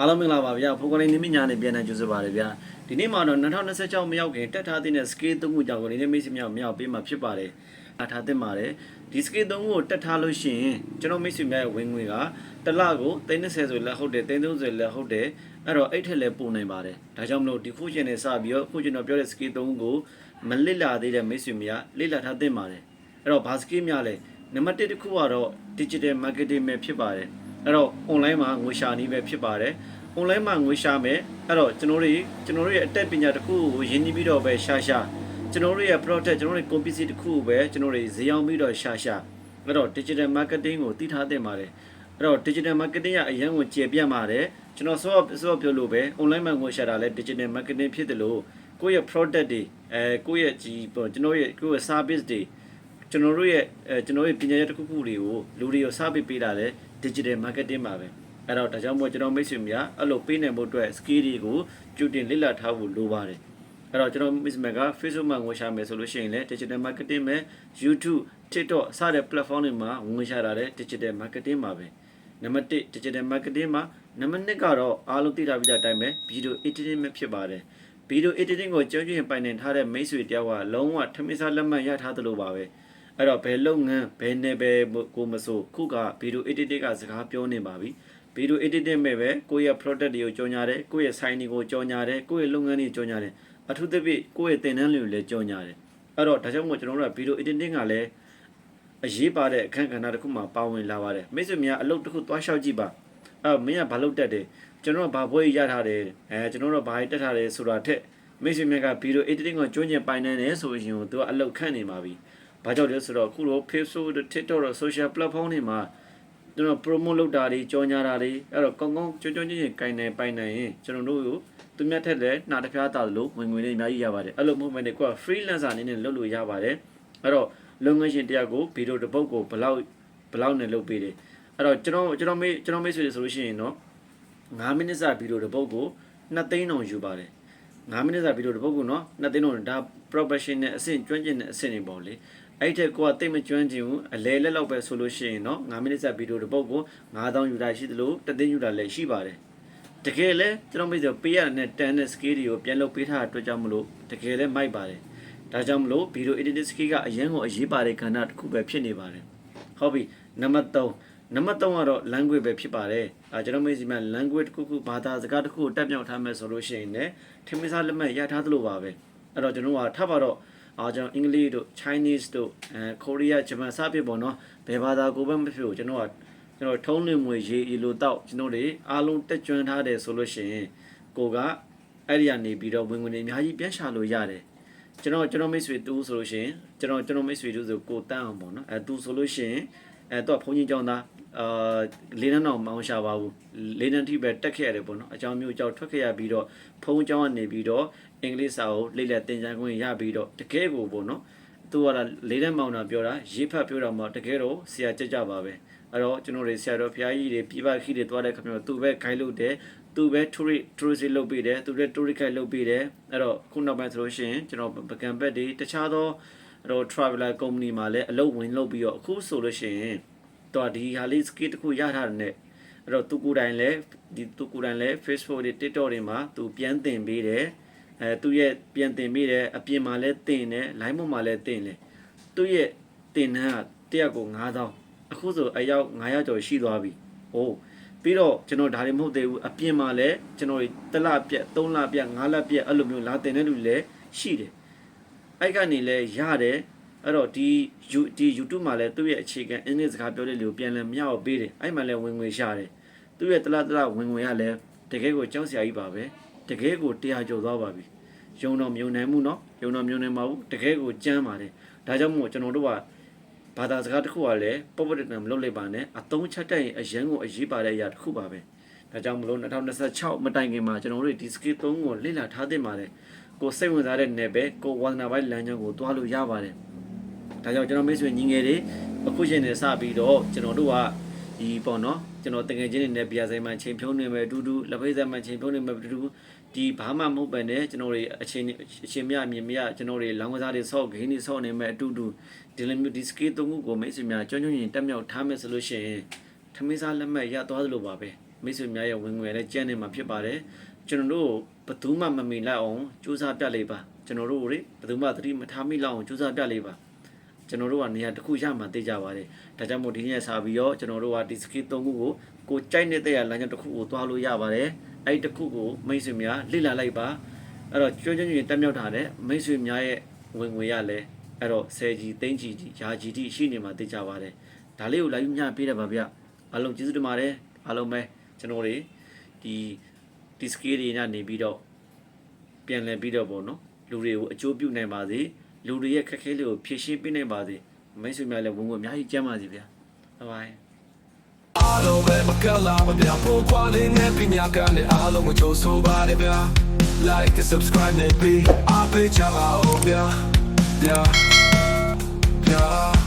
အားလုံးမင်္ဂလာပါဗျာဖိုကလေးနေမညာနဲ့ပြန်နေကြိုဆိုပါရဗျာဒီနေ့မှာတော့2026မရောက်ခင်တက်ထားတဲ့ scale 3ခုကြောင့်ကိုလေးနေမိတ်ဆွေများမြောက်ပေးမှာဖြစ်ပါတယ်အားထားသင့်ပါတယ်ဒီ scale 3ခုကိုတက်ထားလို့ရှိရင်ကျွန်တော်မိတ်ဆွေများရဲ့ဝင်ငွေကတစ်လကို330ဆိုလည်းဟုတ်တယ်330ဆိုလည်းဟုတ်တယ်အဲ့တော့အဲ့ထက်လည်းပိုနိုင်ပါတယ်ဒါကြောင့်မလို့ဒီခုချင်းနဲ့စပြီးတော့ခုကျွန်တော်ပြောတဲ့ scale 3ခုကိုမလစ်လာသေးတဲ့မိတ်ဆွေများလစ်လာထားသင့်ပါတယ်အဲ့တော့ဘာ scale များလဲနံပါတ်1တစ်ခုကတော့ digital marketing ပဲဖြစ်ပါတယ် အဲ့တော့ online မှာငွေရှာနည်းပဲဖြစ်ပါတယ် online မှာငွေရှာမယ်အဲ့တော့ကျွန်တော်တို့ကျွန်တော်တို့ရဲ့အတက်ပညာတစ်ခုကိုရင်းနှီးပြီးတော့ပဲရှာရှာကျွန်တော်တို့ရဲ့ product ကျွန်တော်တို့ရဲ့ company တစ်ခုကိုပဲကျွန်တော်တို့ဈေးအောင်ပြီးတော့ရှာရှာအဲ့တော့ digital marketing ကိုတည်ထားသင့်ပါတယ်အဲ့တော့ digital marketing ကအရန်ကိုကျေပြတ်ပါတယ်ကျွန်တော်စောစောပြောလို့ပဲ online မှာငွေရှာတာလဲ digital marketing ဖြစ်တယ်လို့ကိုယ့်ရဲ့ product တွေအဲကိုယ့်ရဲ့ဒီကျွန်တော်ရဲ့ကိုယ့်ရဲ့ service တွေကျွန်တော်တို့ရဲ့အဲကျွန်တော်ရဲ့ပညာရေးတစ်ခုခုတွေကိုလူတွေကို service ပေးတာလဲ digital marketing ပါပဲအဲ့တော့ဒါကြောင့်မို့ကျွန်တော်မိတ်ဆွေများအဲ့လိုပေးနိုင်ဖို့အတွက် skill တွေကိုကျူတင်လေ့လာထားဖို့လိုပါတယ်အဲ့တော့ကျွန်တော်မိတ်ဆွေများက Facebook မှာငွေရှာမယ်ဆိုလို့ရှိရင်လည်း digital marketing ပဲ YouTube TikTok စတဲ့ platform တွေမှာငွေရှာတာလည်း digital marketing ပါပဲနံပါတ်1 digital marketing မှာနံပါတ်2ကတော့အားလုံးသိထားပြီးတဲ့အတိုင်းပဲ video editing ပဲဖြစ်ပါတယ် video editing ကိုကြောင်းကျရင်ပိုင်နိုင်ထားတဲ့မိတ်ဆွေတယောက်ကလုံးဝထမင်းစားလက်မှတ်ရထားသလိုပါပဲ အဲ့တော့ဘယ်လုပ်ငန်းဘယ်နယ်ပယ်ကိုမဆိုခုက video editing ကစကားပြောနေပါပြီဗီဒီယို editing မဲ့ပဲကိုယ့်ရဲ့ product တွေကိုကြော်ညာတယ်ကိုယ့်ရဲ့ sign တွေကိုကြော်ညာတယ်ကိုယ့်ရဲ့လုပ်ငန်းတွေကြော်ညာတယ်အထူးသဖြင့်ကိုယ့်ရဲ့သင်တန်းတွေကိုလည်းကြော်ညာတယ်အဲ့တော့ဒါကြောင့်မို့ကျွန်တော်တို့ကဗီဒီယို editing ကလည်းအရေးပါတဲ့အခန်းကဏ္ဍတစ်ခုမှာပါဝင်လာပါတယ်မိတ်ဆွေများအလုပ်တစ်ခုသွားလျှောက်ကြည့်ပါအဲ့မင်းကဘာလုပ်တတ်တယ်ကျွန်တော်ကဘာဘွဲရထားတယ်အဲကျွန်တော်တို့ဘာတက်ထားတယ်ဆိုတာထက်မိတ်ဆွေများကဗီဒီယို editing ကိုကျွမ်းကျင်ပိုင်နိုင်တယ်ဆိုရင်သူကအလုပ်ခန့်နေပါပြီ ဘာကြောင့်လဲဆိုတော့အခုလို Facebook TikTok တို့ social platform တွေမှာကျွန်တော် promote လုပ်တာတွေကြော်ညာတာတွေအဲ့တော့ကောင်းကောင်းကျွမ်းကျွမ်းကျင်ကျင်ကင်နိုင်ပိုင်နိုင်ရင်ကျွန်တော်တို့ကိုသူများထက်လည်းနှာတစ်ဖျားတာလို့ဝင်ငွေတွေအများကြီးရပါတယ်အဲ့လိုမဟုတ်မဲ့ကိုက freelancer အနေနဲ့လုပ်လို့ရပါတယ်အဲ့တော့လုပ်ငန်းရှင်တယောက်ကိုဗီဒီယိုတစ်ပုတ်ကိုဘလောက်ဘလောက်နဲ့လုပ်ပေးတယ်အဲ့တော့ကျွန်တော်ကျွန်တော်မေးကျွန်တော်မေးဆိုရဆိုလို့ရှိရင်တော့9မိနစ်စာဗီဒီယိုတစ်ပုတ်ကို2သိန်းအောင်ယူပါတယ်9မိနစ်စာဗီဒီယိုတစ်ပုတ်ကိုနော်2သိန်းအောင်ဒါ professional အဆင့်ကျွမ်းကျင်တဲ့အဆင့်တွေပေါ့လေ အဲ့ထက်ကိုကတိတ်မကျွမ်းကျင်ဘူးအလဲလက်လောက်ပဲဆိုလို့ရှိရင်တော့9မိနစ်စာဗီဒီယိုတစ်ပုတ်ကို9000ယူတာရှိသလိုတသိန်းယူတာလည်းရှိပါတယ်တကယ်လဲကျွန်တော်မေးဆိုပေးရတဲ့တန်တဲ့ skill တွေကိုပြန်လုပ်ပေးထားတဲ့အတွက်ကြောင့်မလို့တကယ်လဲမိုက်ပါတယ်ဒါကြောင့်မလို့ဗီဒီယို editing skill ကအရင်ကအရေးပါတဲ့ခန္ဓာတစ်ခုပဲဖြစ်နေပါတယ်ဟုတ်ပြီနံပါတ်3နံပါတ်3ကတော့ language ပဲဖြစ်ပါတယ်အဲကျွန်တော်မေးစီမှာ language တစ်ခုခုဘာသာစကားတစ်ခုကိုတက်မြောက်ထားမယ်ဆိုလို့ရှိရင်လည်းထမင်းစားလက်မှတ်ရထားသလိုပါပဲအဲ့တော့ကျွန်တော်ကထပ်ပါတော့ အားကြောင့်အင်္ဂလိပ်တို့ Chinese တို့အဲကိုရီးယားဂျပန်စဖြစ်ပေါ့နော်ဘယ်ဘာသာကိုပဲမဖြစ်ဘူးကျွန်တော်ကကျွန်တော်ထုံးလွင်ငွေရေးအလိုတော့ကျွန်တော်တွေအားလုံးတက်ကြွထားတယ်ဆိုလို့ရှိရင်ကိုကအဲ့ဒီကနေပြီးတော့ဝင်ဝင်တွေအများကြီးပြန်ရှာလို့ရတယ်ကျွန်တော်ကျွန်တော်မိတ်ဆွေတူဆိုလို့ရှိရင်ကျွန်တော်ကျွန်တော်မိတ်ဆွေတူဆိုကိုတန်းအောင်ပေါ့နော်အဲတူဆိုလို့ရှိရင် အဲတော့ဘုန်းကြီးကျောင်းသားအာလေးနန်းတော်မောင်းရှာပါဘူးလေးနန်းထိပဲတက်ခဲ့ရတယ်ပေါ့နော်အကြောင်းမျိုးကြောင့်ထွက်ခဲ့ရပြီးတော့ဖုန်းကျောင်းကနေပြီးတော့အင်္ဂလိပ်စာကိုလေ့လာသင်ကြားခွင့်ရပြီးတော့တကယ်ကိုပေါ့နော်သူကလေးနန်းမောင်းတာပြောတာရေးဖတ်ပြောတာမှတကယ်တော့ဆရာကြကြပါပဲအဲ့တော့ကျွန်တော်တွေဆရာတော်ဖျားကြီးတွေပြပခိတွေတွားတဲ့ခါမျိုးသူပဲခိုင်းလို့တယ်သူပဲ tourist tourist လုပ်ပေးတယ်သူပဲ tourist guide လုပ်ပေးတယ်အဲ့တော့ခုနောက်ပိုင်းဆိုလို့ရှိရင်ကျွန်တော်ပကံဘက်တွေတခြားသောအဲ့ တော့ traveler company မှာလည်းအလုပ်ဝင်လုပ်ပြီးတော့အခုဆိုလို့ရှိရင်တော့ဒီဟာလေး skill တစ်ခုရထားတဲ့အဲ့တော့သူကိုယ်တိုင်လည်းဒီသူကိုယ်တိုင်လည်း Facebook တွေ TikTok တွေမှာသူပြန်သင်ပေးတယ်အဲသူရဲ့ပြန်သင်ပေးတယ်အပြင်မှာလည်းသင်တယ် line ပေါ်မှာလည်းသင်တယ်သူရဲ့သင်တန်းကတရက်ကို9000အခုဆိုအယောက်900ကျော်ရှိသွားပြီဟိုးပြီးတော့ကျွန်တော်ဒါတွေမဟုတ်သေးဘူးအပြင်မှာလည်းကျွန်တော်တစ်လပြက်3လပြက်5လပြက်အဲ့လိုမျိုးလာတင်တဲ့လူတွေလည်းရှိတယ် အဲ့ကနေလဲရတယ်အဲ့တော့ဒီဒီ YouTube မှာလဲသူ့ရဲ့အခြေခံအင်းနဲ့စကားပြောတဲ့လူကိုပြန်လည်မျှော်ပေးတယ်အဲ့မှာလဲဝင်ငွေရတယ်သူ့ရဲ့တလားတလားဝင်ငွေရလဲတကယ်ကိုကြောက်စရာကြီးပါပဲတကယ်ကိုတရားကျော်သွားပါပြီယုံတော်မြုံနိုင်မှုနော်ယုံတော်မြုံနိုင်ပါဘူးတကယ်ကိုကြမ်းပါတယ်ဒါကြောင့်မို့ကျွန်တော်တို့ကဘာသာစကားတစ်ခုကလည်းပေါ့ပေါ့တန်မလုပ်လိုက်ပါနဲ့အသုံးချတတ်ရင်အရန်ကိုအရေးပါတဲ့အရာတစ်ခုပါပဲဒါကြောင့်မလို့2026မတိုင်ခင်မှာကျွန်တော်တို့ဒီ skill 3ကိုလေ့လာထားသင့်ပါတယ် ကိုစိတ်ဝင်စားတဲ့နယ်ပဲကိုဝါသနာပိုင်းလမ်းကြောင်းကိုတွားလို့ရပါတယ်ဒါကြောင့်ကျွန်တော်မိတ်ဆွေညီငယ်တွေအခုချိန်နေစပြီးတော့ကျွန်တော်တို့ကဒီပေါ့နော်ကျွန်တော်တကယ်ချင်းနေနဲ့ပြာဆိုင်မှာချိန်ဖြုံးနေမယ်အတူတူလက်ဖိတ်ဆိုင်မှာချိန်ဖြုံးနေမယ်အတူတူဒီဘာမှမဟုတ်ပဲနဲ့ကျွန်တော်တွေအချိန်အချိန်မြအမြင်မြကျွန်တော်တွေလောင်းကစားတွေဆော့ဂိမ်းတွေဆော့နေမယ်အတူတူဒီလိုမျိုးဒီ skill သုံးခုကိုမိတ်ဆွေများကျွမ်းကျွမ်းရင်တက်မြောက်ထားမယ်ဆိုလို့ရှိရင်ထမင်းစားလက်မှတ်ရသွားသလိုပါပဲမိတ်ဆွေများရဲ့ဝင်ငွေလည်းကျန်းနေမှာဖြစ်ပါတယ် ကျွန်တော်တို့ဘယ်သူမှမမီလိုက်အောင်စူးစမ်းပြလိုက်ပါကျွန်တော်တို့တွေဘယ်သူမှသတိမထားမိလောက်အောင်စူးစမ်းပြလိုက်ပါကျွန်တော်တို့ကနေရာတစ်ခုရမှသိကြပါတယ်ဒါကြောင့်မို့ဒီနေ့စာပြီးတော့ကျွန်တော်တို့ကဒီ skill ၃ခုကိုကိုကြိုက်နေတဲ့လမ်းကြောင်းတစ်ခုကိုသွားလို့ရပါတယ်အဲ့ဒီတစ်ခုကိုမိတ်ဆွေများလေ့လာလိုက်ပါအဲ့တော့ကျွမ်းကျွမ်းကျင်ကျင်တက်မြောက်တာတဲ့မိတ်ဆွေများရဲ့ဝင်ငွေရလဲအဲ့တော့ဆယ်ကြီးသိန်းကြီးကြီးယာကြီးတိရှိနေမှာသိကြပါတယ်ဒါလေးကိုလိုက်ညပေးတယ်ပါဗျအားလုံးကျေးဇူးတင်ပါတယ်အားလုံးပဲကျွန်တော်တွေဒီ ဒီ skill တွေနဲ့နေပြီးတော့ပြန်လည်ပြီးတော့ပေါ့နော်လူတွေကိုအကျိုးပြုနိုင်ပါစေလူတွေရဲ့ခက်ခဲလေးကိုဖြည့်ရှင်းပေးနိုင်ပါစေမိတ်ဆွေများလည်းဝင်ငွေအများကြီးကျန်းပါစေဗျာဘိုင်ဘိုင်အားလုံးပဲမကလာမပြဖို့ကွာလေးနဲ့ပြညာကနေအားလုံးကိုကြိုးဆိုပါရဗျာ like and subscribe နဲ့ပြီးအားပေးချပါဦးဗျာ yeah yeah